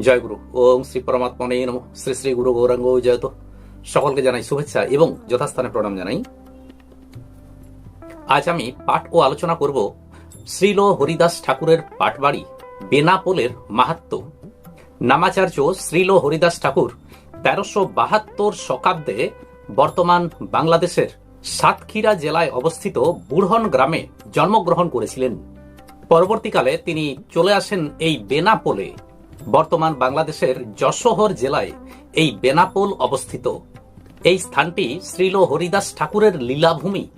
জয় গুরু। ওম শ্রী পরমাত্মনে নম। শ্রী শ্রী গুরু গৌরাঙ্গ জয়ত। সকলকে জানাই শুভেচ্ছা এবং যথাস্থানে প্রণাম জানাই। আজ আমি পাঠ ও আলোচনা করব শ্রীল হরিদাস ঠাকুরের পাঠবাড়ি, বেনাপোলের মাহাত্ম। নামাচার্য শ্রীল হরিদাস ঠাকুর তেরোশো বাহাত্তর শকাব্দে বর্তমান বাংলাদেশের সাতক্ষীরা জেলায় অবস্থিত বুড়হন গ্রামে জন্মগ্রহণ করেছিলেন। পরবর্তীকালে তিনি চলে আসেন এই বেনাপোলে। বর্তমান বাংলাদেশের যশোহর জেলায় এই বেনাপোল অবস্থিত। এই স্থানটি শ্রীল হরিদাস ঠাকুরের লীলাভূমি।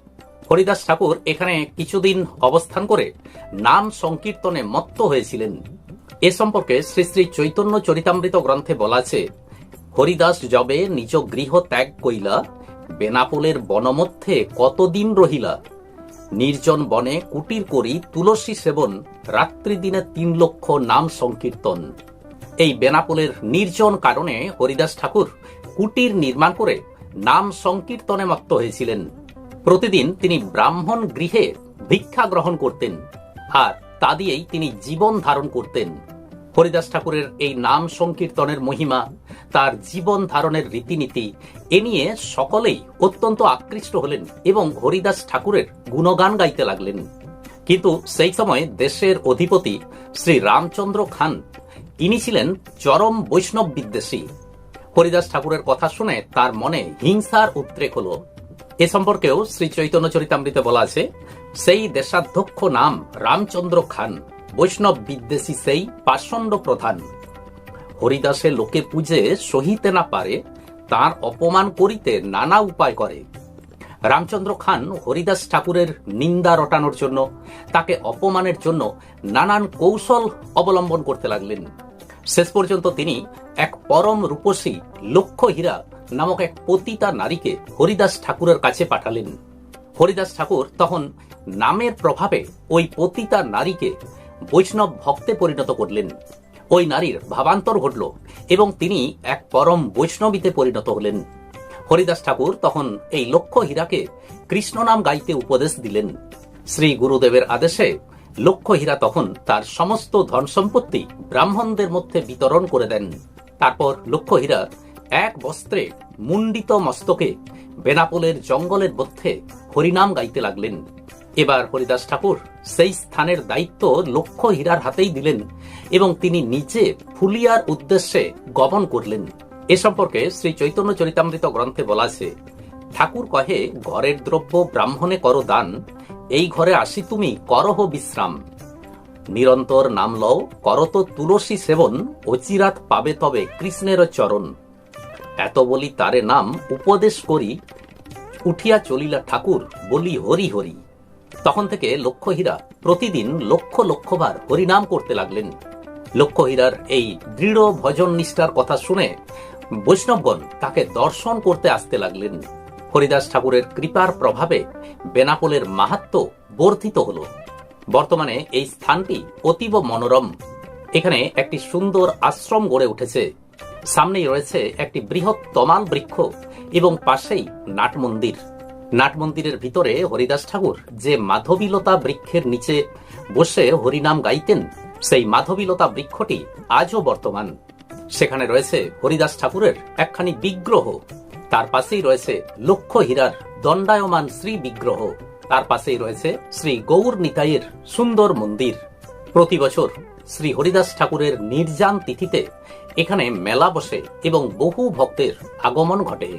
হরিদাস ঠাকুর এখানে কিছুদিন অবস্থান করে নাম সংকীর্তনে মত্ত হয়েছিলেন। এ সম্পর্কে শ্রী শ্রী চৈতন্য চরিতামৃত গ্রন্থে বলা আছে, হরিদাস জবে নিজ গৃহ ত্যাগ কইলা, বেনাপোলের বনমধ্যে কতদিন রহিলা? নির্জন বনে কুটির করি তুলসী সেবন রাত্রি দিনে তিন লক্ষ নাম সংকীর্তন। এই বেনাপোলের নির্জন কারণে হরিদাস ঠাকুর কুটির নির্মাণ করে নাম সংকীর্তনে মত্ত হয়েছিলেন। প্রতিদিন তিনি ব্রাহ্মণ গৃহে ভিক্ষা গ্রহণ করতেন আর তা দিয়েই তিনি জীবন ধারণ করতেন। হরিদাস ঠাকুরের এই নাম সংকীর্তনের মহিমা, তার জীবন ধারণের রীতিনীতি, এ নিয়ে সকলেই অত্যন্ত আকৃষ্ট হলেন এবং হরিদাস ঠাকুরের গুণগান গাইতে লাগলেন। কিন্তু সেই সময় দেশের অধিপতি শ্রী রামচন্দ্র খান ইনি ছিলেন চরম বৈষ্ণব বিদ্বেষী। হরিদাস ঠাকুরের কথা শুনে তার মনে হিংসার উদ্রেক হল। এ সম্পর্কেও শ্রী চৈতন্য চরিতামৃতে বলা আছে, সেই দেশাধ্যক্ষ নাম রামচন্দ্র খান, বৈষ্ণব বিদ্বেষী সেই পাষণ্ড প্রধান। হরিদাসে লোকে পূজে সহিতে না পারে, তার অপমান করিতে নানা উপায় করে। রামচন্দ্র খান হরিদাস ঠাকুরের নিন্দা রটানোর জন্য, তাকে অপমানের জন্য নানান কৌশল অবলম্বন করতে লাগলেন। শেষ পর্যন্ত তিনি এক পরম রূপসী লক্ষ্য হীরা নামক এক পতিতা নারীকে হরিদাস ঠাকুরের কাছে পাঠালেন। হরিদাস ঠাকুর তখন নামের প্রভাবে ওই পতিতা নারীকে বৈষ্ণব ভক্তে পরিণত করলেন। ওই নারীর ভাবান্তর ঘটল এবং তিনি এক পরম বৈষ্ণবীতে পরিণত হলেন। হরিদাস ঠাকুর তখন এই লক্ষ্য হীরাকে কৃষ্ণ নাম গাইতে উপদেশ দিলেন। শ্রী গুরুদেবের আদেশে লক্ষ্য হীরা তখন তার সমস্ত ধন সম্পত্তি ব্রাহ্মণদের মধ্যে বিতরণ করে দেন। তারপর লক্ষ্য হীরা এক বস্ত্রে মুন্ডিত মস্তকে বেনাপোলের জঙ্গলের মধ্যে হরিনাম গাইতে লাগলেন। এবার হরিদাস ঠাকুর সেই স্থানের দায়িত্ব লক্ষ্য হীরার হাতেই দিলেন এবং তিনি নিজে ফুলিয়ার উদ্দেশ্যে গমন করলেন। এ সম্পর্কে শ্রী চৈতন্য চরিতামৃত গ্রন্থে বলা আছে, ঠাকুর কহে, ঘরের দ্রব্য ব্রাহ্মণে করো দান, এই ঘরে আসি তুমি, করহ বিশ্রাম। নিরন্তর নাম লও করত তুলসী সেবন অচিরাত পাবে তবে কৃষ্ণের চরণ। এত বলি তারে নাম উপদেশ করি, উঠিয়া চলিলা ঠাকুর বলি হরি হরি। তখন থেকে লক্ষ্যহীরা প্রতিদিন লক্ষ লক্ষবার হরিনাম করতে লাগলেন। লক্ষ্যহীরার এই দৃঢ় ভজন নিষ্ঠার কথা শুনে বৈষ্ণবগণ তাকে দর্শন করতে আসতে লাগলেন। হরিদাস ঠাকুরের কৃপার প্রভাবে বেনাপোলের মাহাত্ম বর্ধিত হল। বর্তমানে এই স্থানটি অতীব মনোরম। এখানে একটি সুন্দর আশ্রম গড়ে উঠেছে। সামনেই রয়েছে একটি বৃহৎ তমাল বৃক্ষ এবং পাশেই নাট মন্দির। নাট মন্দিরের ভিতরে হরিদাস ঠাকুর যে মাধবীলতা বৃক্ষের নিচে বসে হরিনাম গাইতেন, সেই মাধবীলতা বৃক্ষটি আজও বর্তমান। সেখানে রয়েছে হরিদাস ঠাকুরের একখানি বিগ্রহ। তার পাশেই রয়েছে লক্ষ্য হীরার দণ্ডায়মান শ্রী বিগ্রহ। তার পাশেই রয়েছে শ্রী গৌর নিতাইয়ের সুন্দর মন্দির। প্রতি বছর শ্রী হরিদাস ঠাকুরের নির্জান তিথিতে এখানে মেলা বসে এবং বহু ভক্তের আগমন ঘটে।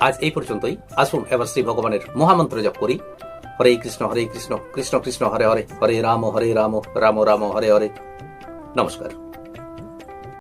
আজ এই পর্যন্তই। আসুন এবার শ্রী ভগবানের মহামন্ত্র জপ করি। হরে কৃষ্ণ হরে কৃষ্ণ কৃষ্ণ কৃষ্ণ, হরে হরে হরে রাম হরে রাম রাম রাম, হরে হরে। নমস্কার।